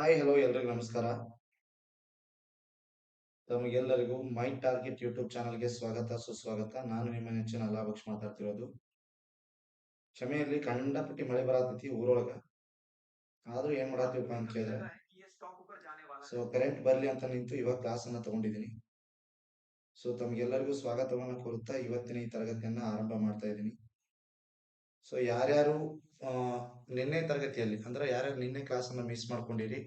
Hi hello ಎಲ್ರಿಗೂ ನಮಸ್ಕಾರ. ತಮಗೆಲ್ಲರಿಗೂ ಮೈ ಟಾರ್ಗೆಟ್ ಯೂಟ್ಯೂಬ್ ಚಾನಲ್ಗೆ ಸ್ವಾಗತ, ಸುಸ್ವಾಗತ. ನಾನು ನಿಮ್ಮ ನೆಚ್ಚಿನ ಅಲ್ಲಾಬಕ್ಷ್ ಮಾತಾಡ್ತಿರೋದು. ಕ್ಷಮೆಯಲ್ಲಿ ಕಂಡಪಟ್ಟಿ ಮಳೆ ಬರತೈತಿ ಊರೊಳಗ. ಆದ್ರೂ ಏನ್ ಮಾಡತ್ತೀವಪ್ಪ ಅಂತ ಕೇಳಿದ್ರೆ, ಸೊ ಕರೆಂಟ್ ಬರ್ಲಿ ಅಂತ ನಿಂತು ಇವಾಗ ಕ್ಲಾಸ್ ಅನ್ನ ತಗೊಂಡಿದ್ದೀನಿ. ಸೊ ತಮ್ಗೆಲ್ಲರಿಗೂ ಸ್ವಾಗತವನ್ನ ಕೋರುತ್ತಾ ಇವತ್ತಿನ ಈ ತರಗತಿಯನ್ನ ಆರಂಭ ಮಾಡ್ತಾ ಇದ್ದೀನಿ. ಸೊ ಯಾರ್ಯಾರು ನಿನ್ನೆ ತರಗತಿಯಲ್ಲಿ, ಅಂದ್ರೆ ಯಾರ್ಯಾರು ನಿನ್ನೆ ಕ್ಲಾಸ್ ಅನ್ನ ಮಿಸ್ ಮಾಡ್ಕೊಂಡಿರಿ?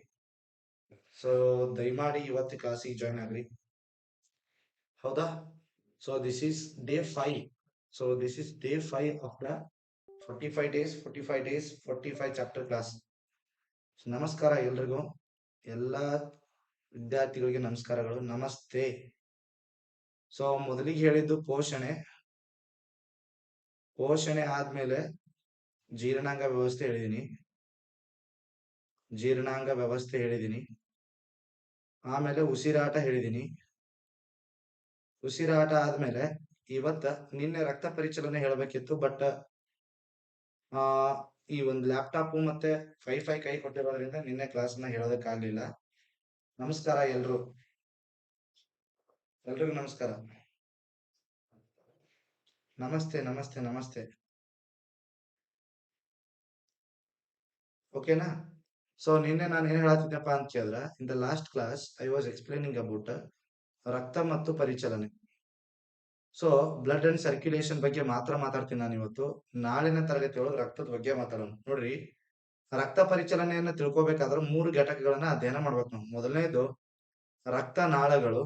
ಸೊ ದಯಮಾಡಿ ಇವತ್ತು ಕ್ಲಾಸಿಗೆ ಜಾಯ್ನ್ ಆಗ್ರಿ. ಹೌದಾ? So this is day five so this is day five of the forty five days forty five days forty five chapter class ನಮಸ್ಕಾರ ಎಲ್ರಿಗೂ. ಎಲ್ಲ ವಿದ್ಯಾರ್ಥಿಗಳಿಗೆ ನಮಸ್ಕಾರಗಳು. ನಮಸ್ತೆ. ಸೊ ಮೊದಲಿಗೆ ಹೇಳಿದ್ದು ಪೋಷಣೆ. ಪೋಷಣೆ ಆದ್ಮೇಲೆ ಜೀರ್ಣಾಂಗ ವ್ಯವಸ್ಥೆ ಹೇಳಿದೀನಿ. ಜೀರ್ಣಾಂಗ ವ್ಯವಸ್ಥೆ ಹೇಳಿದೀನಿ. ಆಮೇಲೆ ಉಸಿರಾಟ ಹೇಳಿದೀನಿ. ಉಸಿರಾಟ ಆದ್ಮೇಲೆ ಇವತ್ತ ನಿನ್ನೆ ರಕ್ತ ಪರಿಚಲನೆ ಹೇಳಬೇಕಿತ್ತು, ಬಟ್, ಆ, ಈ ಒಂದು ಲ್ಯಾಪ್ಟಾಪ್ ಮತ್ತೆ ವೈಫೈ ಕೈ ಕೊಟ್ಟಿರೋದ್ರಿಂದ ನಿನ್ನೆ ಕ್ಲಾಸ್ನ ಹೇಳೋದಕ್ಕಾಗ್ಲಿಲ್ಲ. ನಮಸ್ಕಾರ ಎಲ್ರು. ಎಲ್ರಿಗೂ ನಮಸ್ಕಾರ. ನಮಸ್ತೆ ನಮಸ್ತೆ ನಮಸ್ತೆ. ಓಕೆನಾ ಸೊ ನಿನ್ನೆ ನಾನು ಏನ್ ಹೇಳತ್ತಿದ್ದೆಪ್ಪ ಅಂತ ಕೇಳಿದ್ರ in the last class I was explaining about ರಕ್ತ ಮತ್ತು ಪರಿಚಲನೆ. ಸೊ ಬ್ಲಡ್ ಅಂಡ್ ಸರ್ಕ್ಯುಲೇಷನ್ ಬಗ್ಗೆ ಮಾತ್ರ ಮಾತಾಡ್ತೀನಿ ನಾನು ಇವತ್ತು. ನಾಳಿನ ತರಗತಿ ಒಳಗೆ ರಕ್ತದ ಬಗ್ಗೆ ಮಾತಾಡೋಣ. ನೋಡ್ರಿ, ರಕ್ತ ಪರಿಚಲನೆಯನ್ನ ತಿಳ್ಕೊಬೇಕಾದ್ರೆ ಮೂರು ಘಟಕಗಳನ್ನ ಅಧ್ಯಯನ ಮಾಡ್ಬೇಕು ನಾವು. ಮೊದಲನೇದು ರಕ್ತನಾಳಗಳು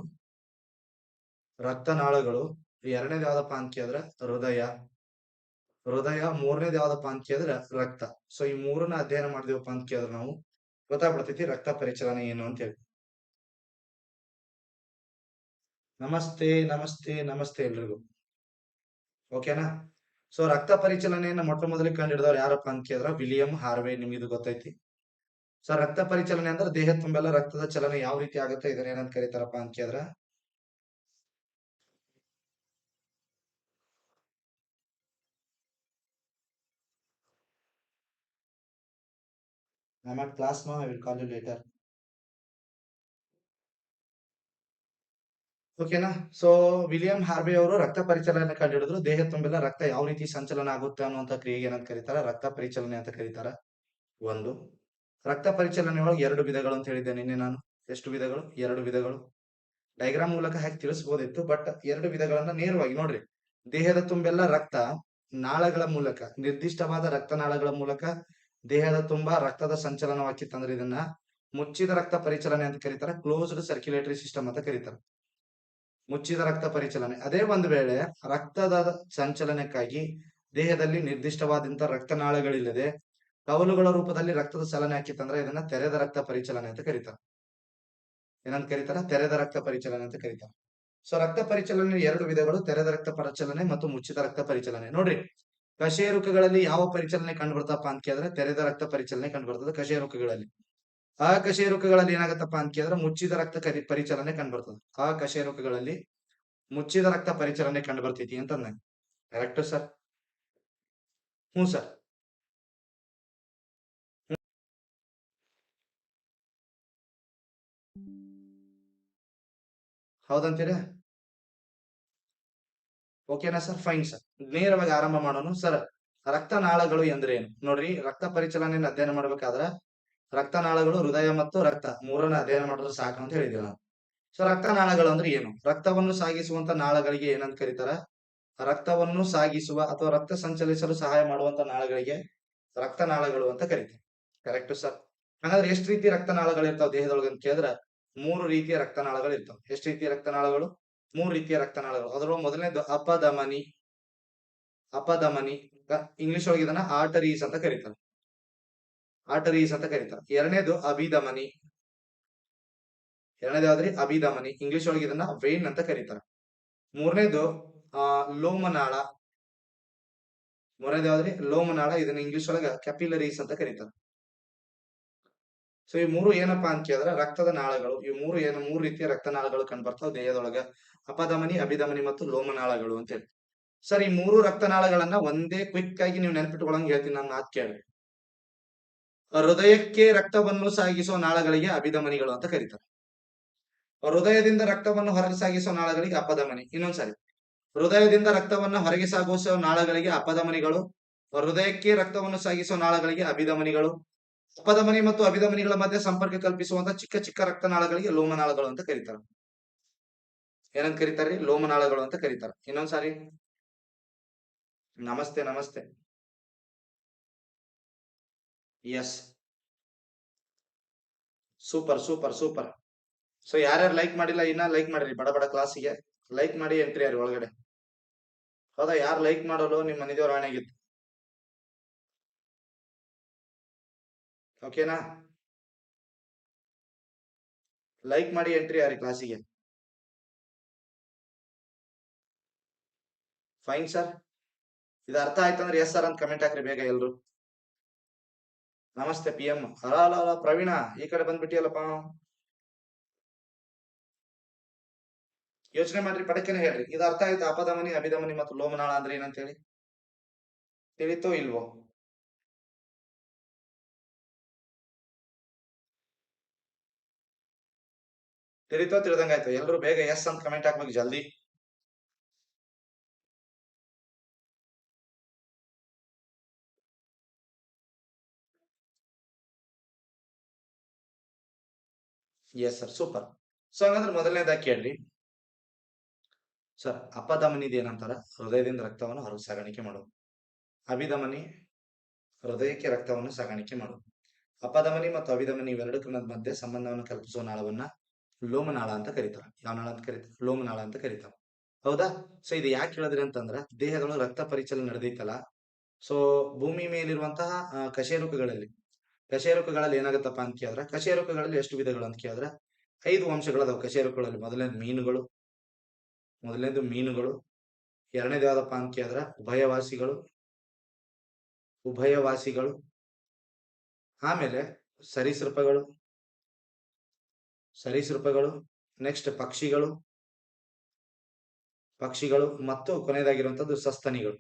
ರಕ್ತನಾಳಗಳು ಎರಡನೇದು ಯಾವ್ದಪ್ಪ ಅಂತ ಕೇಳಿದ್ರೆ, ಹೃದಯ. ಹೃದಯ ಮೂರನೇದು ಯಾವ್ದಪ್ಪ ಅಂತ ಕೇಳಿದ್ರೆ ರಕ್ತ. ಸೊ ಈ ಮೂರನ್ನ ಅಧ್ಯಯನ ಮಾಡಿದೀವಪ್ಪ ಅಂತ ಕೇಳಿದ್ರೆ ನಾವು ಗೊತ್ತಾಗ್ಬಿಡ್ತೈತಿ ರಕ್ತ ಪರಿಚಲನೆ ಏನು ಅಂತ ಹೇಳಿ. ನಮಸ್ತೆ ನಮಸ್ತೆ ನಮಸ್ತೆ ಎಲ್ರಿಗೂ. ಓಕೆನಾ ಸೊ ರಕ್ತ ಪರಿಚಲನೆಯನ್ನ ಮೊಟ್ಟ ಮೊದಲಿಗೆ ಕಂಡು ಕಂಡಿಡಿದವ್ರು ಯಾರಪ್ಪ ಅಂತ ಕೇಳಿದ್ರ ವಿಲಿಯಂ ಹಾರ್ವೆ ನಿಮ್ಗೆ ಇದು ಗೊತ್ತೈತಿ. ಸೊ ರಕ್ತ ಪರಿಚಲನೆ ಅಂದ್ರೆ ದೇಹ ತುಂಬೆಲ್ಲ ರಕ್ತದ ಚಲನೆ ಯಾವ ರೀತಿ ಆಗುತ್ತೆ ಇದನ್ನ ಏನಂತ ಕರೀತಾರಪ್ಪ ಅಂತ ಕೇಳಿದ್ರ I'm at class now, I will call you later. ಓಕೆನಾ ಸೊ ವಿಲಿಯಂ ಹಾರ್ವೆ ಅವರು ರಕ್ತ ಪರಿಚಲನೆ ಕಂಡುಹಿಡಿದ್ರು ದೇಹ ತುಂಬೆಲ್ಲ ರಕ್ತ ಯಾವ ರೀತಿ ಸಂಚಲನ ಆಗುತ್ತೆ ಅನ್ನುವಂತ ಕ್ರಿಯೆಗೆ ಏನಂತ ಕರೀತಾರೆ? ರಕ್ತ ಪರಿಚಲನೆ ಅಂತ ಕರೀತಾರೆ. ಒಂದು. ರಕ್ತ ಪರಿಚಲನೆ ಎರಡು ವಿಧಗಳು ಅಂತ ಹೇಳಿದ್ದೆ ನಿನ್ನೆ ನಾನು. ಎಷ್ಟು ವಿಧಗಳು? ಎರಡು ವಿಧಗಳು. ಡೈಗ್ರಾಮ್ ಮೂಲಕ ಹಾಕಿ ತಿಳಿಸಬಹುದಿತ್ತು ಬಟ್ ಎರಡು ವಿಧಗಳನ್ನ ನೇರವಾಗಿ ನೋಡ್ರಿ. ದೇಹದ ತುಂಬೆಲ್ಲ ರಕ್ತ ನಾಳಗಳ ಮೂಲಕ ನಿರ್ದಿಷ್ಟವಾದ ರಕ್ತನಾಳಗಳ ಮೂಲಕ ದೇಹದ ತುಂಬಾ ರಕ್ತದ ಸಂಚಲನವಾಕಿತ್ತಂದ್ರೆ ಇದನ್ನ ಮುಚ್ಚಿದ ರಕ್ತ ಪರಿಚಲನೆ ಅಂತ ಕರೀತಾರೆ ಕ್ಲೋಸ್ಡ್ ಸರ್ಕ್ಯುಲೇಟರಿ ಸಿಸ್ಟಮ್ ಅಂತ ಕರೀತಾರೆ. ಮುಚ್ಚಿದ ರಕ್ತ ಪರಿಚಲನೆ. ಅದೇ ಒಂದು ವೇಳೆ ರಕ್ತದ ಸಂಚಲನಕ್ಕಾಗಿ ದೇಹದಲ್ಲಿ ನಿರ್ದಿಷ್ಟವಾದಂತ ರಕ್ತನಾಳಗಳಿಲ್ಲದೆ ಕವಲುಗಳ ರೂಪದಲ್ಲಿ ರಕ್ತದ ಚಲನೆ ಹಾಕಿತ್ತಂದ್ರೆ ಇದನ್ನ ತೆರೆದ ರಕ್ತ ಪರಿಚಲನೆ ಅಂತ ಕರೀತಾರೆ. ಏನಂತ ಕರೀತಾರ? ತೆರೆದ ರಕ್ತ ಪರಿಚಲನೆ ಅಂತ ಕರೀತಾರೆ. ಸೊ ರಕ್ತ ಪರಿಚಲನೆ ಎರಡು ವಿಧಗಳು, ತೆರೆದ ರಕ್ತ ಪರಿಚಲನೆ ಮತ್ತು ಮುಚ್ಚಿದ ರಕ್ತ ಪರಿಚಲನೆ. ನೋಡ್ರಿ ಕಶೇರುಕಗಳಲ್ಲಿ ಯಾವ ಪರಿಚಲನೆ ಕಂಡುಬರ್ತಪ್ಪ ಅಂತ ಕೇಳಿದ್ರೆ ತೆರೆದ ರಕ್ತ ಪರಿಚಲನೆ ಕಂಡುಬರ್ತದೆ ಕಶೇರುಕಗಳಲ್ಲಿ ಆ ಕಶೇರುಕಗಳಲ್ಲಿ ಏನಾಗತ್ತಪ್ಪ ಅಂತ ಕೇಳಿದ್ರೆ ಮುಚ್ಚಿದ ರಕ್ತ ಪರಿಚಲನೆ ಕಂಡುಬರ್ತದೆ. ಆ ಕಶೇರುಕಗಳಲ್ಲಿ ಮುಚ್ಚಿದ ರಕ್ತ ಪರಿಚಲನೆ ಕಂಡು ಬರ್ತೈತಿ ಅಂತ ಕರೆಕ್ಟ್ ಸರ್ ಹ್ಞೂ ಸರ್ ಹೌದಂತೀರಾ? ಓಕೆನಾ ಸರ್ ಫೈನ್ ಸರ್ ನೇರವಾಗಿ ಆರಂಭ ಮಾಡೋಣ ಸರ್ ರಕ್ತನಾಳಗಳು ಎಂದ್ರೆ ಏನು ನೋಡ್ರಿ, ರಕ್ತ ಪರಿಚಲನೆಯನ್ನು ಅಧ್ಯಯನ ಮಾಡ್ಬೇಕಾದ್ರ ರಕ್ತನಾಳಗಳು ಹೃದಯ ಮತ್ತು ರಕ್ತ ಮೂರನ್ನ ಅಧ್ಯಯನ ಮಾಡಿದ್ರೆ ಸಾಕು ಅಂತ ಹೇಳಿದ್ವಿ ನಾವು. ಸೊ ರಕ್ತನಾಳಗಳು ಅಂದ್ರೆ ಏನು? ರಕ್ತವನ್ನು ಸಾಗಿಸುವಂತ ನಾಳಗಳಿಗೆ ಏನಂತ ಕರೀತಾರ? ರಕ್ತವನ್ನು ಸಾಗಿಸುವ ಅಥವಾ ರಕ್ತ ಸಂಚಲಿಸಲು ಸಹಾಯ ಮಾಡುವಂತ ನಾಳಗಳಿಗೆ ರಕ್ತನಾಳಗಳು ಅಂತ ಕರೀತಾರೆ ಕರೆಕ್ಟ್ ಸರ್ ಹಾಗಾದ್ರೆ ಎಷ್ಟು ರೀತಿ ರಕ್ತನಾಳಗಳು ಇರ್ತಾವ ದೇಹದೊಳಗೆ ಅಂತ ಕೇಳಿದ್ರೆ? ಮೂರು ರೀತಿಯ ರಕ್ತನಾಳಗಳು ಇರ್ತಾವ ಎಷ್ಟು ರೀತಿಯ ರಕ್ತನಾಳಗಳು? ಮೂರು ರೀತಿಯ ರಕ್ತನಾಳಗಳು. ಅದರೊಳಗೆ ಮೊದಲನೇದು ಅಪಧಮನಿ. ಅಪಧಮನಿ ಇಂಗ್ಲಿಷ್ ಒಳಗೆ ಇದನ್ನ ಆರ್ಟರೀಸ್ ಅಂತ ಕರೀತಾರೆ. ಆರ್ಟರೀಸ್ ಅಂತ ಕರೀತಾರೆ. ಎರಡನೇದು ಅಭಿಧಮನಿ. ಎರಡನೇದು ಯಾವ್ದ್ರಿ? ಅಭಿಧಮನಿ. ಇಂಗ್ಲಿಷ್ ಒಳಗೆ ಇದನ್ನ ವೇನ್ ಅಂತ ಕರೀತಾರೆ. ಮೂರನೇದು, ಆ, ಲೋಮನಾಳ. ಮೂರನೇದು ಲೋಮನಾಳ. ಇದನ್ನ ಇಂಗ್ಲಿಷ್ ಒಳಗ ಕ್ಯಾಪಿಲರೀಸ್ ಅಂತ ಕರೀತಾರೆ. ಸೊ ಈ ಮೂರು ಏನಪ್ಪಾ ಅಂತ ಕೇಳಿದ್ರೆ ರಕ್ತದ ನಾಳಗಳು. ಈ ಮೂರು ಏನು, ಮೂರು ರೀತಿಯ ರಕ್ತನಾಳಗಳು ಕಂಡ್ಬರ್ತಾವ ದೇಹದೊಳಗ. ಅಪಧಮನಿ, ಅಭಿಧಮನಿ ಮತ್ತು ಲೋಮನಾಳಗಳು ಅಂತ ಹೇಳಿ ಸರ್, ಈ ಮೂರು ರಕ್ತನಾಳಗಳನ್ನ ಒಂದೇ ಕ್ವಿಕ್ ಆಗಿ ನೀವು ನೆನಪಿಟ್ಕೊಳಂಗ್ ಹೇಳ್ತೀನಿ ನನ್ನ ಮಾತು ಕೇಳಿ. ಹೃದಯಕ್ಕೆ ರಕ್ತವನ್ನು ಸಾಗಿಸುವ ನಾಳಗಳಿಗೆ ಅಭಿಧಮನಿಗಳು ಅಂತ ಕರೀತಾರೆ. ಹೃದಯದಿಂದ ರಕ್ತವನ್ನು ಹೊರಗೆ ಸಾಗಿಸುವ ನಾಳಗಳಿಗೆ ಅಪಧಮನಿ. ಇನ್ನೊಂದ್ಸರಿ. ಹೃದಯದಿಂದ ರಕ್ತವನ್ನು ಹೊರಗೆ ಸಾಗಿಸುವ ನಾಳಗಳಿಗೆ ಅಪಧಮನಿಗಳು, ಹೃದಯಕ್ಕೆ ರಕ್ತವನ್ನು ಸಾಗಿಸೋ ನಾಳಗಳಿಗೆ ಅಭಿಧಮನಿಗಳು, ಅಪಧಮನಿ ಮತ್ತು ಅಭಿಧಮನಿಗಳ ಮಧ್ಯೆ ಸಂಪರ್ಕ ಕಲ್ಪಿಸುವಂತಹ ಚಿಕ್ಕ ಚಿಕ್ಕ ರಕ್ತನಾಳಗಳಿಗೆ ಲೋಮನಾಳಗಳು ಅಂತ ಕರೀತಾರೆ. ಏನಂತ ಕರೀತಾರೆ ಲೋಮನಾಳಗಳು ಅಂತ ಕರೀತಾರ. ಇನ್ನೊಂದ್ಸಾರಿ, ನಮಸ್ತೆ ನಮಸ್ತೆ. Yes super super super. So ಯಾರ್ಯಾರು ಲೈಕ್ ಮಾಡಿಲ್ಲ, ಇನ್ನ ಲೈಕ್ ಮಾಡಿರಿ. ಬಡ ಬಡ ಕ್ಲಾಸಿಗೆ ಲೈಕ್ ಮಾಡಿ ಎಂಟ್ರಿ ಯಾರು ಒಳಗಡೆ? ಹೌದಾ? ಯಾರು ಲೈಕ್ ಮಾಡಲು ನಿಮ್ಮ ಮನೆದೇವ್ರ ಆಣೆಗಿತ್ತು ಓಕೆನಾ ಲೈಕ್ ಮಾಡಿ ಎಂಟ್ರಿ ಯಾರಿ ಕ್ಲಾಸಿಗೆ ಫೈನ್ ಸರ್ ಇದು ಅರ್ಥ ಆಯ್ತಂದ್ರೆ ಎಸ್ ಸರ್ ಅಂತ ಕಮೆಂಟ್ ಹಾಕ್ರಿ ಬೇಗ ಎಲ್ರು. ನಮಸ್ತೆ ಪಿ ಎಂ ಅಲ ಅಲ ಅಲ, ಪ್ರವೀಣ, ಈ ಕಡೆ ಬಂದ್ಬಿಟ್ಟಿಯಲ್ಲಪ್ಪ. ಯೋಚನೆ ಮಾಡ್ರಿ ಪಡಕೆನೆ ಹೇಳ್ರಿ. ಇದು ಅರ್ಥ ಆಯ್ತು? ಅಪಧಮನಿ, ಅಭಿಧಮನಿ ಮತ್ತು ಲೋಮನಾಳ ಅಂದ್ರೆ ಏನಂತ ಹೇಳಿ ತಿಳಿತೋ ಇಲ್ವೋ? ತಿಳಿತೋ ತಿಳಿದಂಗಾಯ್ತು. ಎಲ್ರು ಬೇಗ ಎಸ್ ಅಂತ ಕಮೆಂಟ್ ಹಾಕ್ಬೇಕು ಜಲ್ದಿ. ಎಸ್ ಸರ್ ಸೂಪರ್ ಸೊ ಹಂಗಂದ್ರೆ ಮೊದಲನೇದಾಗಿ ಕೇಳ್ರಿ. ಸರ್ ಅಪಧಮನಿದ ಏನಂತಾರ? ಹೃದಯದಿಂದ ರಕ್ತವನ್ನು ಹೊರಗೆ ಸಾಗಾಣಿಕೆ ಮಾಡೋದು ಅಭಿಧಮನಿ ಹೃದಯಕ್ಕೆ ರಕ್ತವನ್ನು ಸಾಗಾಣಿಕೆ ಮಾಡೋದು ಅಪಧಮನಿ ಮತ್ತು ಅಭಿಧಮನಿ ಇವೆರಡಕ್ಕೂ ಮಧ್ಯೆ ಸಂಬಂಧವನ್ನು ಕಲ್ಪಿಸುವ ನಾಳವನ್ನ ಲೋಮನಾಳ ಅಂತ ಕರೀತಾರ. ಯಾವ ನಾಳ ಅಂತ ಕರೀತಾರೆ? ಲೋಮನಾಳ ಅಂತ ಕರೀತಾರ. ಹೌದಾ? ಸೊ ಇದು ಯಾಕೆ ಹೇಳಿದ್ರಿ ಅಂತಂದ್ರ, ದೇಹಗಳು ರಕ್ತ ಪರಿಚಲನೆ ನಡೆದೈತಲ್ಲ. ಸೊ ಭೂಮಿ ಮೇಲಿರುವಂತಹ ಕಶೇರುಕಗಳಲ್ಲಿ ಕಶೇರುಕಗಳಲ್ಲಿ ಏನಾಗುತ್ತಪ್ಪ ಅಂತ ಕೇಳಿದ್ರೆ ಕಶೇರುಕಗಳಲ್ಲಿ ಎಷ್ಟು ವಿಧಗಳು ಅಂತ ಕೇಳಿದ್ರೆ, ಐದು ವಂಶಗಳದಾವ ಕಶೇರುಕಗಳಲ್ಲಿ ಮೊದಲನೇದು ಮೀನುಗಳು ಮೊದಲನೇದು ಮೀನುಗಳು, ಎರಡನೇದು ಯಾವ್ದಪ್ಪ ಅಂತ ಕೇಳಿದ್ರೆ, ಉಭಯವಾಸಿಗಳು ಉಭಯವಾಸಿಗಳು, ಆಮೇಲೆ ಸರೀಸೃಪಗಳು ಸರೀಸೃಪಗಳು ನೆಕ್ಸ್ಟ್ ಪಕ್ಷಿಗಳು ಪಕ್ಷಿಗಳು ಮತ್ತು ಕೊನೆಯದಾಗಿರುವಂತದ್ದು ಸಸ್ತನಿಗಳು.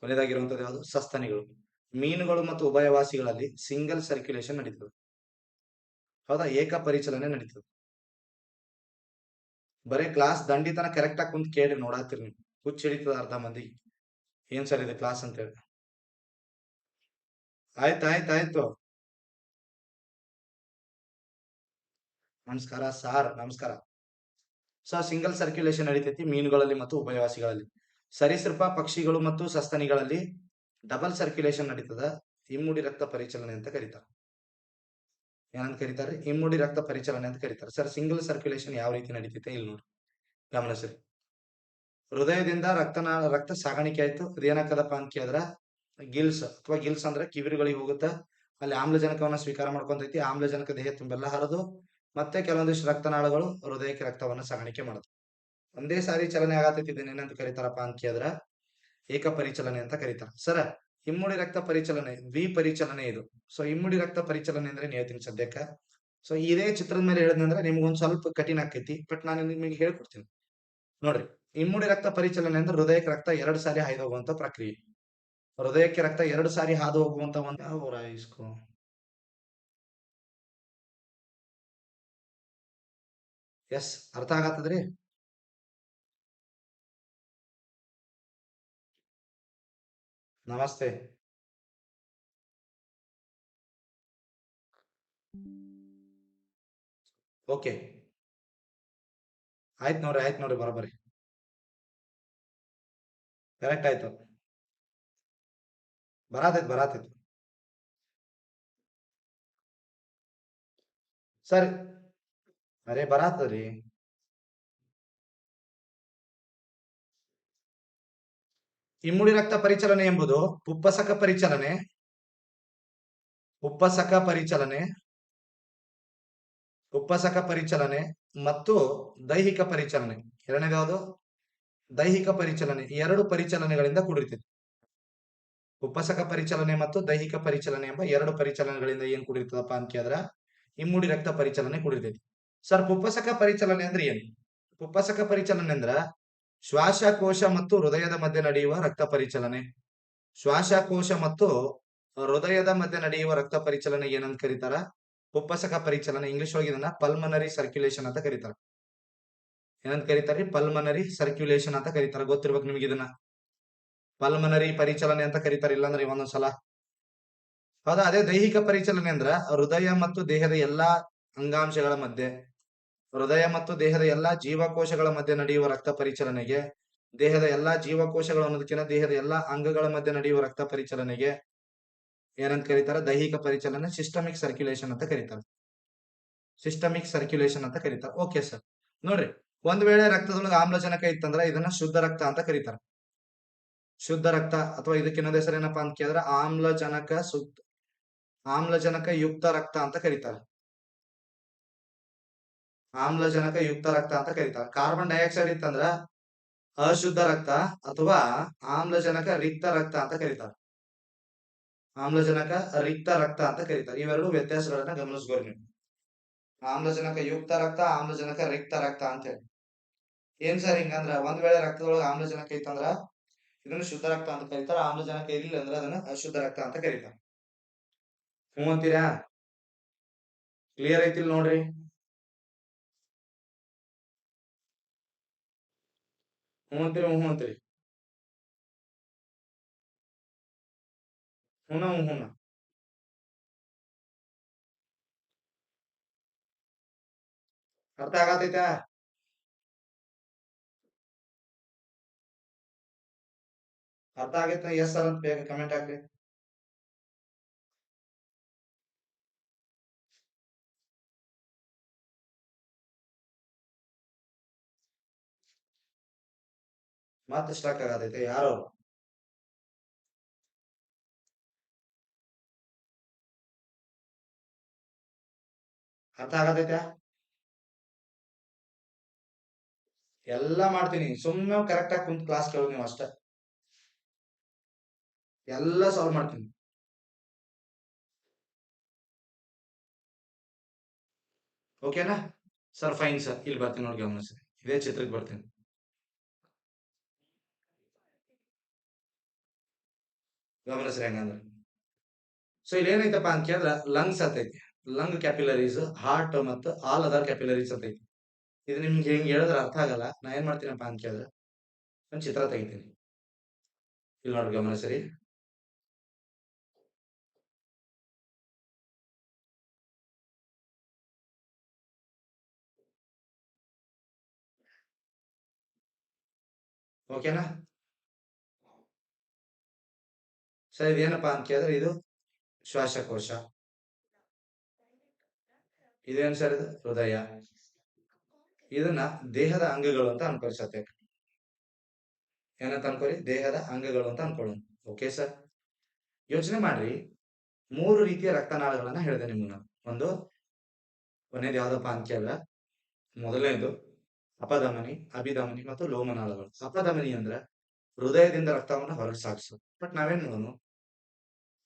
ಕೊನೆಯದಾಗಿರುವಂತದ್ದು ಯಾವುದು? ಸಸ್ತನಿಗಳು. ಮೀನುಗಳು ಮತ್ತು ಉಭಯವಾಸಿಗಳಲ್ಲಿ ಸಿಂಗಲ್ ಸರ್ಕ್ಯುಲೇಷನ್ ನಡೀತದೆ. ಹೌದಾ? ಏಕ ಪರಿಚಲನೆ ನಡೀತದೆ. ಬರೀ ಕ್ಲಾಸ್ ದಂಡಿತನ ಕರೆಕ್ಟ್ ಆಗಿ ಕುಂತ್ ಕೇಳಿ ನೋಡಾತಿರಿ ನೀವು. ಹುಚ್ಚ ಹಿಡಿತದ ಅರ್ಧ ಮಂದಿ. ಏನ್ ಸರ್ ಇದೆ ಕ್ಲಾಸ್ ಅಂತ ಹೇಳಿ. ಆಯ್ತಾಯ್ತಾಯ್ತು ಆಯ್ತು ಆಯ್ತು. ನಮಸ್ಕಾರ ಸಾರ್ ನಮಸ್ಕಾರ. ಸೊ ಸಿಂಗಲ್ ಸರ್ಕ್ಯುಲೇಷನ್ ನಡೀತೈತಿ ಮೀನುಗಳಲ್ಲಿ ಮತ್ತು ಉಭಯವಾಸಿಗಳಲ್ಲಿ. ಸರೀಸೃಪ ಪಕ್ಷಿಗಳು ಮತ್ತು ಸಸ್ತನಿಗಳಲ್ಲಿ ಡಬಲ್ ಸರ್ಕ್ಯುಲೇಷನ್ ನಡೀತದ ಇಮ್ಮುಡಿ ರಕ್ತ ಪರಿಚಲನೆ ಅಂತ ಕರೀತಾರೆ. ಏನಂತ ಕರೀತಾರೆ? ಇಮ್ಮುಡಿ ರಕ್ತ ಪರಿಚಲನೆ ಅಂತ ಕರೀತಾರೆ. ಸರ್ ಸಿಂಗಲ್ ಸರ್ಕ್ಯುಲೇಷನ್ ಯಾವ ರೀತಿ ನಡೀತೈತೆ ಇಲ್ಲಿ ನೋಡಿ ಗಮನಿಸ್ರಿ ಹೃದಯದಿಂದ ರಕ್ತನ, ರಕ್ತ ಸಾಗಾಣಿಕೆ ಆಯ್ತು. ಅದೇನಾಗ್ತದಪ್ಪ ಅಂತ ಕೇಳಿದ್ರ, ಗಿಲ್ಸ್ ಅಥವಾ ಗಿಲ್ಸ್ ಅಂದ್ರೆ ಕಿವಿರುಗಳಿಗೆ ಹೋಗುತ್ತಾ? ಅಲ್ಲಿ ಆಮ್ಲಜನಕವನ್ನ ಸ್ವೀಕಾರ ಮಾಡ್ಕೊಂತೈತಿ. ಆಮ್ಲಜನಕ ದೇಹ ತುಂಬೆಲ್ಲ ಹರಿದು, ಮತ್ತೆ ಕೆಲವೊಂದಿಷ್ಟು ರಕ್ತನಾಳಗಳು ಹೃದಯಕ್ಕೆ ರಕ್ತವನ್ನ ಸಾಗಾಣಿಕೆ ಮಾಡುತ್ತೆ. ಒಂದೇ ಸಾರಿ ಚಲನೆ ಆಗತೈತಿ ಇದನ್ನೇನಂತ ಕರೀತಾರಪ್ಪ ಅಂತ ಕೇಳಿದ್ರ ಏಕ ಪರಿಚಲನೆ ಅಂತ ಕರೀತಾರ. ಸರ ಇಮ್ಮುಡಿ ರಕ್ತ ಪರಿಚಲನೆ ದ್ವಿಪರಿಚಲನೆ ಇದು. ಸೊ ಇಮ್ಮುಡಿ ರಕ್ತ ಪರಿಚಲನೆ ಅಂದ್ರೆ ಹೇಳ್ತೀನಿ ಸದ್ಯಕ್ಕ ಸೊ ಇದೇ ಚಿತ್ರದ ಮೇಲೆ ಹೇಳಿದ್ನಂದ್ರೆ ನಿಮ್ಗೊಂದು ಸ್ವಲ್ಪ ಕಠಿಣ ಆಕೈತಿ ಬಟ್ ನಾನು ನಿಮಗೆ ಹೇಳ್ಕೊಡ್ತೀನಿ. ನೋಡ್ರಿ ಇಮ್ಮುಡಿ ರಕ್ತ ಪರಿಚಲನೆ ಅಂದ್ರೆ ಹೃದಯಕ್ಕೆ ರಕ್ತ ಎರಡು ಸಾರಿ ಹಾಯ್ದು ಹೋಗುವಂತ ಪ್ರಕ್ರಿಯೆ. ಹೃದಯಕ್ಕೆ ರಕ್ತ ಎರಡು ಸಾರಿ ಹಾದು ಹೋಗುವಂತ ಒಂದು ಇಸ್ಕೋ ಎಸ್ ಅರ್ಥ ಆಗತ್ತದ್ರಿ? ನಮಸ್ತೆ ಓಕೆ ಆಯ್ತು ನೋಡ್ರಿ ಆಯ್ತು ನೋಡ್ರಿ ಬರೋಬ್ಬರಿ. ಕರೆಕ್ಟ್ ಆಯ್ತು. ಬರಾತೈತ್ ಬರಾತೈತ್ ಸರಿ. ಅರೆ ಬರಾತದ್ರಿ ಇಮ್ಮುಡಿ ರಕ್ತ ಪರಿಚಲನೆ ಎಂಬುದು ಉಪ್ಪಸಕ ಪರಿಚಲನೆ. ಉಪ್ಪಸಕ ಪರಿಚಲನೆ. ಉಪ್ಪಸಕ ಪರಿಚಲನೆ ಮತ್ತು ದೈಹಿಕ ಪರಿಚಲನೆ. ಎರಡನೇದು ಯಾವುದು? ದೈಹಿಕ ಪರಿಚಲನೆ. ಎರಡು ಪರಿಚಲನೆಗಳಿಂದ ಕೂಡಿರ್ತದೆ. ಉಪಸಕ ಪರಿಚಲನೆ ಮತ್ತು ದೈಹಿಕ ಪರಿಚಲನೆ ಎಂಬ ಎರಡು ಪರಿಚಲನೆಗಳಿಂದ ಏನ್ ಕೂಡಿರ್ತದಪ್ಪ ಅಂತ ಕೇಳಿದ್ರ, ಇಮ್ಮುಡಿ ರಕ್ತ ಪರಿಚಲನೆ ಕೂಡಿರ್ತೈತಿ ಸರ್ ಪುಪ್ಪಸಕ ಪರಿಚಲನೆ ಅಂದ್ರೆ ಏನು? ಪುಪ್ಪಸಕ ಪರಿಚಲನೆ ಅಂದ್ರ ಶ್ವಾಸಕೋಶ ಮತ್ತು ಹೃದಯದ ಮಧ್ಯೆ ನಡೆಯುವ ರಕ್ತ ಪರಿಚಲನೆ. ಶ್ವಾಸಕೋಶ ಮತ್ತು ಹೃದಯದ ಮಧ್ಯೆ ನಡೆಯುವ ರಕ್ತ ಪರಿಚಲನೆ ಏನಂತ ಕರೀತಾರ? ಉಪ್ಪಸಕ ಪರಿಚಲನೆ, ಇಂಗ್ಲಿಷ್ ಒಳಗೆ ಇದನ್ನ ಪಲ್ಮನರಿ ಸರ್ಕ್ಯುಲೇಷನ್ ಅಂತ ಕರೀತಾರ. ಏನಂತ ಕರೀತಾರ ಪಲ್ಮನರಿ ಸರ್ಕ್ಯುಲೇಷನ್ ಅಂತ ಕರೀತಾರ. ಗೊತ್ತಿರ್ಬೇಕು ನಿಮ್ಗೆ ಇದನ್ನ. ಪಲ್ಮನರಿ ಪರಿಚಲನೆ ಅಂತ ಕರೀತಾರ, ಇಲ್ಲಾಂದ್ರೆ ಒಂದೊಂದ್ಸಲ ಹೌದಾ? ಅದೇ ದೈಹಿಕ ಪರಿಚಲನೆ ಅಂದ್ರ, ಹೃದಯ ಮತ್ತು ದೇಹದ ಎಲ್ಲಾ ಅಂಗಾಂಶಗಳ ಮಧ್ಯೆ. ಹೃದಯ ಮತ್ತು ದೇಹದ ಎಲ್ಲಾ ಜೀವಕೋಶಗಳ ಮಧ್ಯೆ ನಡೆಯುವ ರಕ್ತ ಪರಿಚಲನೆಗೆ, ದೇಹದ ಎಲ್ಲಾ ಜೀವಕೋಶಗಳು ಅನ್ನೋದಕ್ಕಿಂತ ದೇಹದ ಎಲ್ಲಾ ಅಂಗಗಳ ಮಧ್ಯೆ ನಡೆಯುವ ರಕ್ತ ಪರಿಚಲನೆಗೆ ಏನಂತ ಕರೀತಾರೆ? ದೈಹಿಕ ಪರಿಚಲನೆ ಸಿಸ್ಟಮಿಕ್ ಸರ್ಕ್ಯುಲೇಷನ್ ಅಂತ ಕರೀತಾರೆ. ಸಿಸ್ಟಮಿಕ್ ಸರ್ಕ್ಯುಲೇಷನ್ ಅಂತ ಕರೀತಾರೆ. ಓಕೆ ಸರ್ ನೋಡ್ರಿ, ಒಂದ್ ವೇಳೆ ರಕ್ತದೊಳಗೆ ಆಮ್ಲಜನಕ ಇತ್ತಂದ್ರೆ ಇದನ್ನ ಶುದ್ಧ ರಕ್ತ ಅಂತ ಕರೀತಾರೆ. ಶುದ್ಧ ರಕ್ತ ಅಥವಾ ಇದಕ್ಕೆ ಇನ್ನೊಂದು ಹೆಸರು ಏನಪ್ಪಾ ಅಂತ ಕೇಳಿದ್ರೆ ಆಮ್ಲಜನಕ ಶುದ್ಧ, ಆಮ್ಲಜನಕ ಯುಕ್ತ ರಕ್ತ ಅಂತ ಕರೀತಾರೆ. ಆಮ್ಲಜನಕ ಯುಕ್ತ ರಕ್ತ ಅಂತ ಕರೀತಾರೆ. ಕಾರ್ಬನ್ ಡೈಆಕ್ಸೈಡ್ ಇತ್ತಂದ್ರ ಅಶುದ್ಧ ರಕ್ತ ಅಥವಾ ಆಮ್ಲಜನಕ ರಿಕ್ತ ರಕ್ತ ಅಂತ ಕರೀತಾರೆ. ಆಮ್ಲಜನಕ ರಿಕ್ತ ರಕ್ತ ಅಂತ ಕರೀತಾರೆ. ಇವೆರಡು ವ್ಯತ್ಯಾಸಗಳನ್ನ ಗಮನಿಸ್ಬೋದು ನೀವು. ಆಮ್ಲಜನಕ ಯುಕ್ತ ರಕ್ತ, ಆಮ್ಲಜನಕ ರಿಕ್ತ ರಕ್ತ ಅಂತ ಹೇಳಿ. ಏನ್ ಸರ್ ಹಿಂಗಂದ್ರ? ಒಂದ್ ವೇಳೆ ರಕ್ತದೊಳಗ ಆಮ್ಲಜನಕ ಇತ್ತಂದ್ರ ಇದನ್ನ ಶುದ್ಧ ರಕ್ತ ಅಂತ ಕರೀತಾರೆ. ಆಮ್ಲಜನಕ ಇರ್ಲಿಲ್ಲ ಅಂದ್ರೆ ಅದನ್ನ ಅಶುದ್ಧ ರಕ್ತ ಅಂತ ಕರೀತಾರೆ. ಹ್ಞೂ ಅಂತೀರಾ? ಕ್ಲಿಯರ್ ಐತಿಲ್ ನೋಡ್ರಿ. ಹ್ಞೂ ಅಂತೀರಿ ಹ್ಞೂ ಅಂತೀರಿ ಹ್ಞೂನ ಹ್ಞೂ ಹ್ಞೂನ ಅರ್ಥ ಆಗತೈತಾ ಅರ್ಥ ಆಗೈತೆ ಎಸ್ ಸರ್ ಅಂತ ಬೇಗ ಕಮೆಂಟ್ ಹಾಕ್ರಿ ಮತ್ತೆ ಸ್ಟಾಕ್ ಆಗತೈತೆ, ಯಾರು? ಅರ್ಥ ಆಗತೈತೆ ಎಲ್ಲ ಮಾಡ್ತೀನಿ ಸುಮ್ಮನೆ ಕರೆಕ್ಟ್ ಆಗಿ ಕುಂತ್ ಕ್ಲಾಸ್ ಕೇಳೋದು ನೀವು ಅಷ್ಟೇ. ಎಲ್ಲ ಸಾಲ್ವ್ ಮಾಡ್ತೀನಿ. ಓಕೆನಾ ಸರ್ ಫೈನ್ ಸರ್ ಇಲ್ಲಿ ಬರ್ತೀನಿ ನೋಡಿ ಗಮನಿಸಿ. ಇದೇ ಚಿತ್ರಕ್ಕೆ ಬರ್ತೀನಿ. ಗಮನಿಸ್ರಿ ಹೆಂಗಂದ್ರೆ ಸೊ ಇಲ್ಲಿ ಏನೈತಪ್ಪ ಅಂತ ಕೇಳಿದ್ರೆ ಲಂಗ್ಸ್ ಅಂತೈತಿ ಲಂಗ್ ಕ್ಯಾಪಿಲರೀಸ್ ಹಾರ್ಟ್ ಮತ್ತು ಆಲ್ ಅದರ್ ಕ್ಯಾಪಿಲರೀಸ್ ಅಂತೈತಿ ಇದು ನಿಮ್ಗೆ ಹೆಂಗೆ ಹೇಳಿದ್ರೆ ಅರ್ಥ ಆಗಲ್ಲ. ನಾ ಏನ್ ಮಾಡ್ತೀನಪ್ಪ ಅಂತ ಕೇಳಿದ್ರೆ ಒಂದು ಚಿತ್ರ ತೆಗಿತೀನಿ. ಇಲ್ಲಿ ನೋಡಿ ಗಮನಿಸ್ರಿ. ಓಕೆನಾ ಸರ್ ಇದೇನಪ್ಪ ಅಂತ ಕೇಳಿದ್ರೆ ಇದು ಶ್ವಾಸಕೋಶ. ಇದೇನ್ ಸರ್ ಇದು? ಹೃದಯ. ಇದನ್ನ ದೇಹದ ಅಂಗಗಳು ಅಂತ ಅನ್ಕೊಳ್ಸತ್ತೆ. ಏನಂತ ಅನ್ಕೊರಿ ದೇಹದ ಅಂಗಗಳು ಅಂತ ಅನ್ಕೊಳ್ಳೋಣ. ಓಕೆ ಸರ್ ಯೋಚನೆ ಮಾಡ್ರಿ. ಮೂರು ರೀತಿಯ ರಕ್ತನಾಳಗಳನ್ನ ಹೇಳಿದೆ ನಿಮ್ಗೆ ಒಂದು ಕೊನೆಯದು ಯಾವ್ದಪ್ಪ ಅಂತ ಕೇಳಿದ್ರೆ, ಮೊದಲನೇದು ಅಪಧಮನಿ, ಅಭಿಧಮನಿ ಮತ್ತು ಲೋಮನಾಳಗಳು. ಅಪಧಮನಿ ಅಂದ್ರೆ ಹೃದಯದಿಂದ ರಕ್ತವನ್ನು ಹೊರಗೆ ಸಾಗಿಸೋದು. ಬಟ್ ನಾವೇನ್ ಮಾಡೋಣ ವ-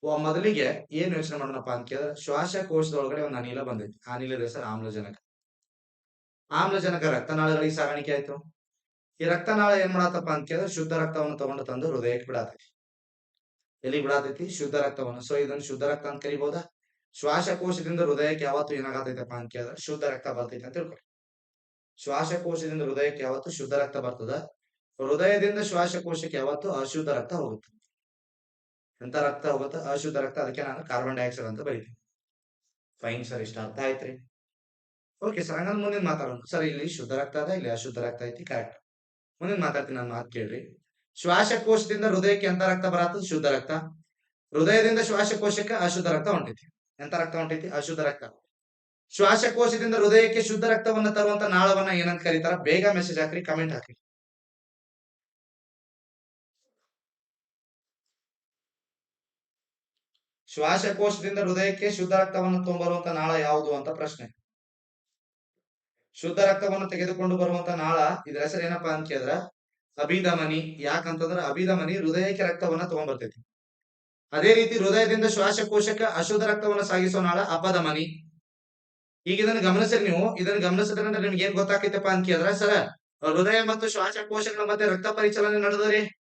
ಮೊದಲಿಗೆ ಏನ್ ಯೋಚನೆ ಮಾಡೋಣಪ್ಪ ಅಂತ ಕೇಳಿದ್ರೆ ಶ್ವಾಸಕೋಶದೊಳಗಡೆ ಒಂದು ಅನಿಲ ಬಂದೈತಿ. ಅನಿಲದ ಹೆಸರು ಆಮ್ಲಜನಕ. ಆಮ್ಲಜನಕ ರಕ್ತನಾಳಗಳಿಗೆ ಸಾಗಾಣಿಕೆ ಆಯ್ತು. ಈ ರಕ್ತನಾಳ ಏನ್ ಮಾಡತ್ತಪ್ಪ ಅಂತ ಕೇಳಿದ್ರೆ ಶುದ್ಧ ರಕ್ತವನ್ನು ತಗೊಂಡು ತಂದು ಹೃದಯಕ್ಕೆ ಬಿಡತೈತಿ ಎಲ್ಲಿ ಬಿಡಾತೈತಿ ಶುದ್ಧ ರಕ್ತವನ್ನು. ಸೊ ಇದನ್ನ ಶುದ್ಧ ರಕ್ತ ಅಂತ ಕರಿಬಹುದಾ ಶ್ವಾಸಕೋಶದಿಂದ ಹೃದಯಕ್ಕೆ ಯಾವತ್ತು ಏನಾಗತೈತಪ್ಪ ಅಂತ ಕೇಳಿದ್ರೆ ಶುದ್ಧ ರಕ್ತ ಬರ್ತೈತಿ ಅಂತ ತಿಳ್ಕೊಳ್ಳಿ ಶ್ವಾಸಕೋಶದಿಂದ ಹೃದಯಕ್ಕೆ ಯಾವತ್ತು ಶುದ್ಧ ರಕ್ತ ಬರ್ತದ? ಹೃದಯದಿಂದ ಶ್ವಾಸಕೋಶಕ್ಕೆ ಯಾವತ್ತು ಅಶುದ್ಧ ರಕ್ತ ಹೋಗುತ್ತೆ. ಎಂತ ರಕ್ತ ಹೋಗುತ್ತೆ ಅಶುದ್ಧ ರಕ್ತ ಅದಕ್ಕೆ ನಾನು ಕಾರ್ಬನ್ ಡೈಆಕ್ಸೈಡ್ ಅಂತ ಬರೀತೀನಿ. ಫೈನ್ ಸರ್ ಇಷ್ಟ ಅರ್ಥ ಆಯ್ತ್ರಿ ಓಕೆ ಸರ್ ಹಂಗಂದ್ರೆ ಮುಂದಿನ ಮಾತಾಡೋಣ. ಸರ್ ಇಲ್ಲಿ ಶುದ್ಧ ರಕ್ತ ಅದ ಇಲ್ಲಿ ಅಶುದ್ಧ ರಕ್ತ ಐತಿ ಕರೆಕ್ಟ್ ಮುಂದಿನ ಮಾತಾಡ್ತೀನಿ ನಾನು ಮಾತು ಕೇಳ್ರಿ. ಶ್ವಾಸಕೋಶದಿಂದ ಹೃದಯಕ್ಕೆ ಎಂತ ರಕ್ತ ಬರತ್ತದ ಶುದ್ಧ ರಕ್ತ. ಹೃದಯದಿಂದ ಶ್ವಾಸಕೋಶಕ್ಕೆ ಅಶುದ್ಧ ರಕ್ತ ಹೊಂಟೈತಿ. ಎಂತ ರಕ್ತ ಹೊಂಟೈತಿ? ಅಶುದ್ಧ ರಕ್ತ. ಶ್ವಾಸಕೋಶದಿಂದ ಹೃದಯಕ್ಕೆ ಶುದ್ಧ ರಕ್ತವನ್ನ ತರುವಂತ ನಾಳವನ್ನ ಏನಂತ ಕರೀತಾರ? ಬೇಗ ಮೆಸೇಜ್ ಹಾಕ್ರಿ ಕಮೆಂಟ್ ಹಾಕ್ರಿ. ಶ್ವಾಸಕೋಶದಿಂದ ಹೃದಯಕ್ಕೆ ಶುದ್ಧ ರಕ್ತವನ್ನು ತುಂಬರುವಂತ ನಾಳ ಯಾವುದು ಅಂತ ಪ್ರಶ್ನೆ. ಶುದ್ಧ ರಕ್ತವನ್ನು ತೆಗೆದುಕೊಂಡು ಬರುವಂತ ನಾಳ, ಇದ್ರ ಹೆಸರು ಏನಪ್ಪಾ ಅಂತ ಕೇಳಿದ್ರ? ಅಭಿಧಮನಿ. ಯಾಕಂತಂದ್ರ ಅಭಿಧಮನಿ ಹೃದಯಕ್ಕೆ ರಕ್ತವನ್ನ ತಗೊಂಡ್ಬರ್ತೈತಿ ಅದೇ ರೀತಿ ಹೃದಯದಿಂದ ಶ್ವಾಸಕೋಶಕ್ಕೆ ಅಶುದ್ಧ ರಕ್ತವನ್ನ ಸಾಗಿಸೋ ನಾಳ ಅಪಧಮನಿ. ಈಗ ಇದನ್ನು ಗಮನಿಸಿರಿ ನೀವು. ಇದನ್ನ ಗಮನಿಸಿದ್ರೆ ನಿಮ್ಗೆ ಏನ್ ಗೊತ್ತಾಕೈತಪ್ಪ ಅಂತ ಕೇಳಿದ್ರ? ಸರ, ಹೃದಯ ಮತ್ತು ಶ್ವಾಸಕೋಶಗಳ ಮಧ್ಯೆ ರಕ್ತ ಪರಿಚಲನೆ ನಡೆದರಿ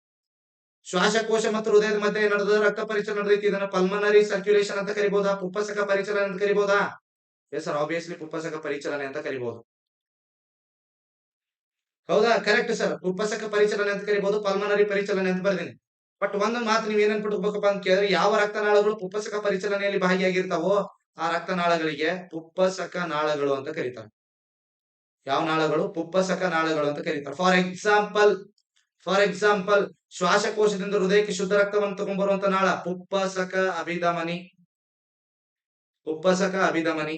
ಶ್ವಾಸಕೋಶ ಮತ್ತು ಹೃದಯದ ಮಧ್ಯೆ ನಡೆದ ರಕ್ತ ಪರಿಚಲನೆ ನಡೆದೈತಿ. ಇದನ್ನ ಪಲ್ಮನರಿ ಸರ್ಕ್ಯುಲೇಷನ್ ಅಂತ ಕರಿಬಹುದಾ ಪುಪ್ಪಸಕ ಪರಿಚಲನೆ ಅಂತ ಕರಿಬಹುದಾ ಎಸ್ ಸರ್ ಆಬ್ವಿಯಸ್ಲಿ ಪುಪ್ಪಸಕ ಪರಿಚಲನೆ ಅಂತ ಕರಿಬಹುದು ಹೌದಾ? ಕರೆಕ್ಟ್ ಸರ್ ಪುಪ್ಪಸಕ ಪರಿಚಲನೆ ಅಂತ ಕರಿಬಹುದು ಪಲ್ಮನರಿ ಪರಿಚಲನೆ ಅಂತ ಬರ್ದೀನಿ. ಬಟ್ ಒಂದೊಂದು ಮಾತು ನೀವ್ ಏನ್ ಅನ್ಬಿಟ್ಬೇಕಪ್ಪ ಅಂತ ಕೇಳಿದ್ರೆ, ಯಾವ ರಕ್ತನಾಳಗಳು ಪುಪ್ಪಸಕ ಪರಿಚಲನೆಯಲ್ಲಿ ಭಾಗಿಯಾಗಿರ್ತಾವೋ ಆ ರಕ್ತನಾಳಗಳಿಗೆ ಪುಪ್ಪಸಕ ನಾಳಗಳು ಅಂತ ಕರೀತಾರೆ. ಯಾವ ನಾಳಗಳು? ಪುಪ್ಪಸಕ ನಾಳಗಳು ಅಂತ ಕರೀತಾರೆ. ಫಾರ್ ಎಕ್ಸಾಂಪಲ್ ಫಾರ್ ಎಕ್ಸಾಂಪಲ್ ಶ್ವಾಸಕೋಶದಿಂದ ಹೃದಯಕ್ಕೆ ಶುದ್ಧ ರಕ್ತವನ್ನು ತಗೊಂಡ್ಬರುವಂತ ನಾಳ ಪುಪ್ಪಸಕ ಅಭಿಧಮನಿ. ಪುಪ್ಪಸಕ ಅಭಿಧಮನಿ.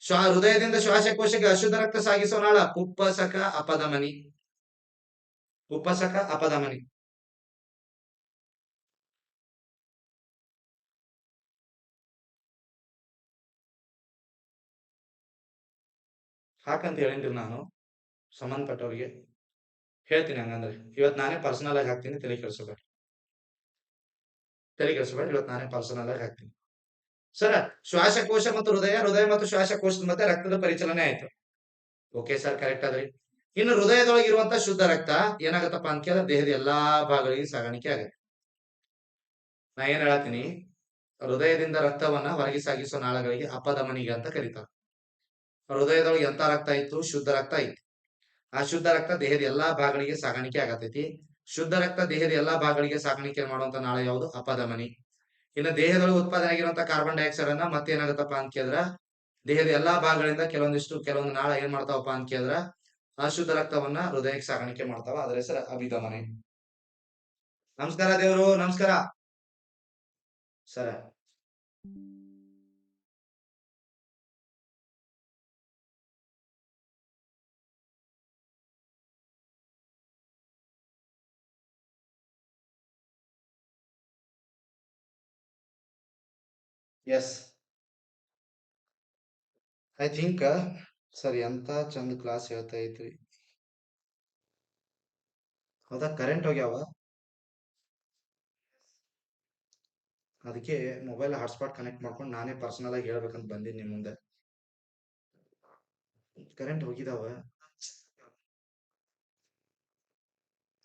ಶ್ವಾ, ಹೃದಯದಿಂದ ಶ್ವಾಸಕೋಶಕ್ಕೆ ಅಶುದ್ಧ ರಕ್ತ ಸಾಗಿಸುವ ನಾಳ ಪುಪ್ಪಸಕ ಅಪಧಮನಿ. ಪುಪ್ಪಸಕ ಅಪಧಮನಿ. ಹಾಕಂತ ಹೇಳಿನ್ರಿ ನಾನು, ಸಂಬಂಧಪಟ್ಟವ್ರಿಗೆ. ಹೇಳ್ತೀನಿ ಹಂಗಂದ್ರೆ. ಇವತ್ ನಾನೇ ಪರ್ಸನಲ್ ಆಗಿ ಹಾಕ್ತೀನಿ, ತಲೆ ಕೆಡಿಸಬೇಡಿ. ತಲೆ ಕೆಡಿಸಬೇಡಿ, ಇವತ್ ನಾನೇ ಪರ್ಸನಲ್ ಆಗಿ ಹಾಕ್ತೀನಿ. ಸರ್, ಶ್ವಾಸಕೋಶ ಮತ್ತು ಹೃದಯ ಹೃದಯ ಮತ್ತು ಶ್ವಾಸಕೋಶದ ಮತ್ತೆ ರಕ್ತದ ಪರಿಚಲನೆ ಆಯ್ತು. ಓಕೆ ಸರ್ ಕರೆಕ್ಟ್ ಆದ್ರಿ. ಇನ್ನು ಹೃದಯದೊಳಗೆ ಇರುವಂತ ಶುದ್ಧ ರಕ್ತ ಏನಾಗತ್ತಪ್ಪ ಅಂತ ಕೇಳಿದ್ರೆ ದೇಹದ ಎಲ್ಲಾ ಭಾಗಗಳಿಗೆ ಸಾಗಾಣಿಕೆ ಆಗತ್ತೆ. ನಾ ಏನ್ ಹೇಳತ್ತೀನಿ? ಹೃದಯದಿಂದ ರಕ್ತವನ್ನ ಹೊರಗೆ ಸಾಗಿಸೋ ನಾಳಗಳಿಗೆ ಅಪಧಮನಿಗೆ ಅಂತ ಕರೀತಾರೆ. ಹೃದಯದೊಳಗೆ ಎಂತ ರಕ್ತ ಇತ್ತು? ಶುದ್ಧ ರಕ್ತ ಇತ್ತು. ಆ ಶುದ್ಧ ರಕ್ತ ದೇಹದ ಎಲ್ಲಾ ಭಾಗಗಳಿಗೆ ಸಾಗಾಣಿಕೆ ಆಗತೈತಿ. ಶುದ್ಧ ರಕ್ತ ದೇಹದ ಎಲ್ಲಾ ಭಾಗಗಳಿಗೆ ಸಾಗಾಣಿಕೆ ಮಾಡುವಂತ ನಾಳ ಯಾವುದು? ಅಪಧಮನಿ. ಇನ್ನು ದೇಹದಲ್ಲಿ ಉತ್ಪಾದನೆ ಆಗಿರುವಂತ ಕಾರ್ಬನ್ ಡೈಆಕ್ಸೈಡ್ ಅನ್ನ ಮತ್ತೇನಾಗತ್ತಪ್ಪ ಅಂತ ಕೇಳಿದ್ರ? ದೇಹದ ಎಲ್ಲಾ ಭಾಗಗಳಿಂದ ಕೆಲವೊಂದಿಷ್ಟು ಕೆಲವೊಂದು ನಾಳ ಏನ್ ಮಾಡ್ತಾವಪ್ಪ ಅಂತ ಕೇಳಿದ್ರ? ಅಶುದ್ಧ ರಕ್ತವನ್ನ ಹೃದಯಕ್ಕೆ ಸಾಗಾಣಿಕೆ ಮಾಡ್ತಾವ. ಅದ್ರ ಹೆಸರು ಅಭಿಧಮನಿ. ನಮಸ್ಕಾರ ದೇವರು, ನಮಸ್ಕಾರ. Sir. Yes I think sir ಎಂತ ಚಂದ ಕ್ಲಾಸ್ ಹೇಳ್ತಾ ಐತ್ರಿ ಹೌದಾ? ಕರೆಂಟ್ ಹೋಗ್ಯಾವ? ಅದಕ್ಕೆ ಮೊಬೈಲ್ ಹಾಟ್ಸ್ಪಾಟ್ ಕನೆಕ್ಟ್ ಮಾಡ್ಕೊಂಡು ನಾನೇ ಪರ್ಸನಲ್ ಆಗಿ ಹೇಳ್ಬೇಕಂತ ಬಂದೀನಿ ನಿಮ್ ಮುಂದೆ. ಕರೆಂಟ್ ಹೋಗಿದಾವ?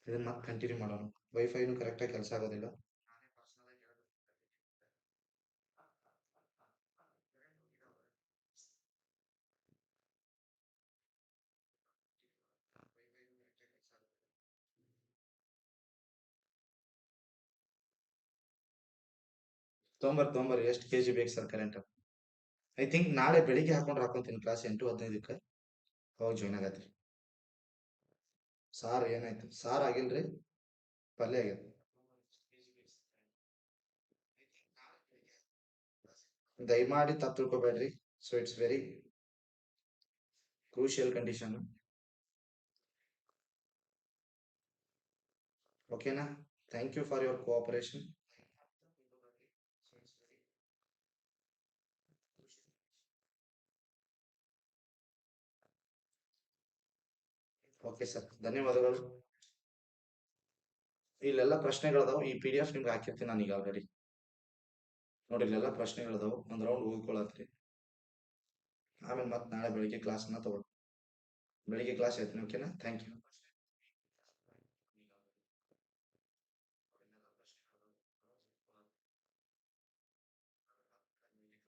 ಇದನ್ನ ಮತ್ತೆ ಕಂಟಿನ್ಯೂ ಮಾಡೋಣ. ವೈಫೈನು ಕರೆಕ್ಟಾಗಿ ಕೆಲಸ ಆಗೋದಿಲ್ಲ. ತೊಂಬರ್ ತೊಂಬರ್ ಎಷ್ಟು ಕೆ ಜಿ ಬೇಕು ಸರ್ ಕರೆಂಟ್ ಐ ಥಿಂಕ್ ನಾಳೆ ಬೆಳಿಗ್ಗೆ ಹಾಕೊಂಡು ಹಾಕೊಂತೀನಿ ಕ್ಲಾಸ್ ಎಂಟು ಹದಿನೈದಕ್ಕೆ. ಅವಾಗ ಜಾಯ್ನ್ ಆಗತ್ರಿ. ಸಾರ್ ಏನಾಯ್ತು? ಸಾರ್ ಆಗಿಲ್ರಿ? ಪಲ್ಯ ಆಗ್ಯದ. ದಯಮಾಡಿ ತಪ್ಪು ತಿಳ್ಕೊಬೇಡ್ರಿ. So it's very crucial condition ಓಕೆನಾ thank you for your cooperation okay sir ಧನ್ಯವಾದಗಳು. ಇಲ್ಲೆಲ್ಲ ಪ್ರಶ್ನೆಗಳದಾವ ಈ ಪಿ ಡಿ ಎಫ್ ನಿಮ್ಗೆ ಹಾಕಿರ್ತೀನಿ ನಾನು ಈಗ ಆಲ್ರೆಡಿ ನೋಡಿ, ಇಲ್ಲೆಲ್ಲ ಪ್ರಶ್ನೆಗಳದಾವು ಒಂದ್ ರೌಂಡ್ ಓದ್ಕೊಳತ್ರಿ ಆಮೇಲೆ ಮತ್ತೆ ನಾಳೆ ಬೆಳಿಗ್ಗೆ ಕ್ಲಾಸ್ನ ತಗೊಳ್ಳಿ ಬೆಳಿಗ್ಗೆ ಕ್ಲಾಸ್ ಹೇಳ್ತೀನಿ ಓಕೆನಾ ಥ್ಯಾಂಕ್ ಯು